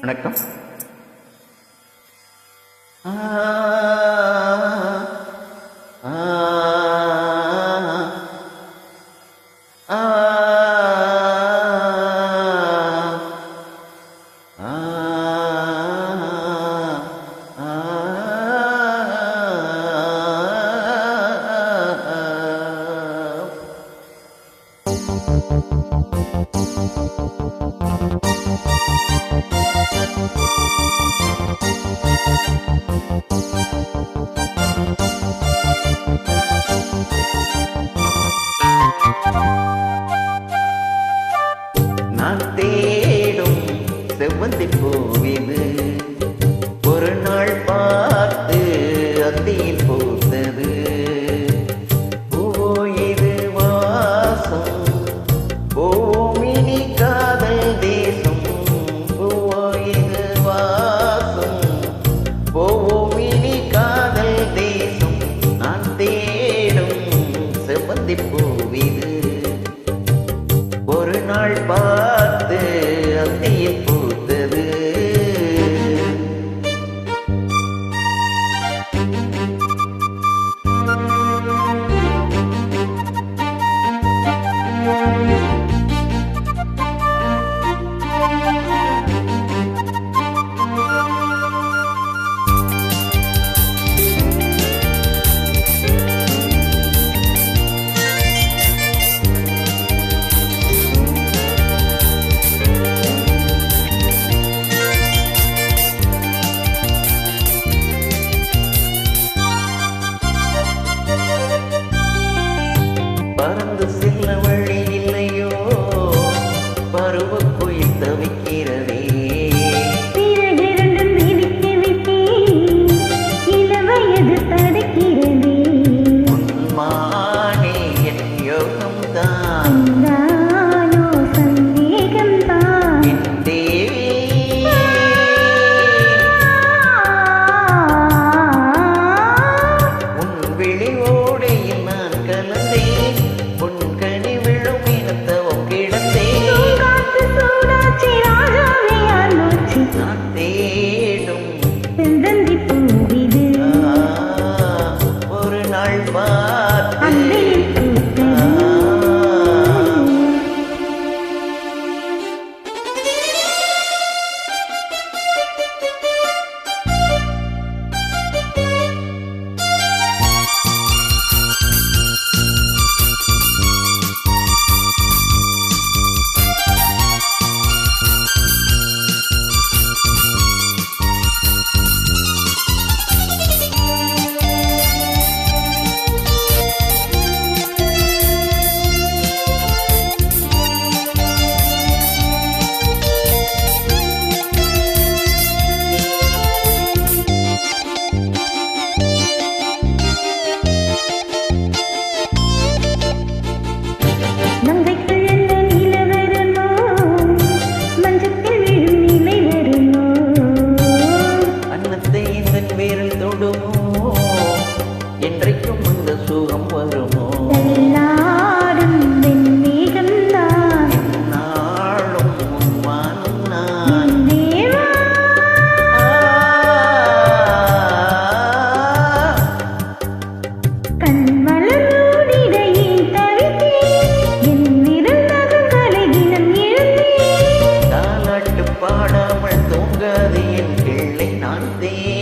வணக்கம். செவ்வந்தி ஒரு நாள் பார்த்து அந்தியில் போ my word விரல் தொடுமோ? என்றைக்கும் அந்த சுகம் வருமோ? பாடாமல் தூங்காது என் பிள்ளை நான் தே.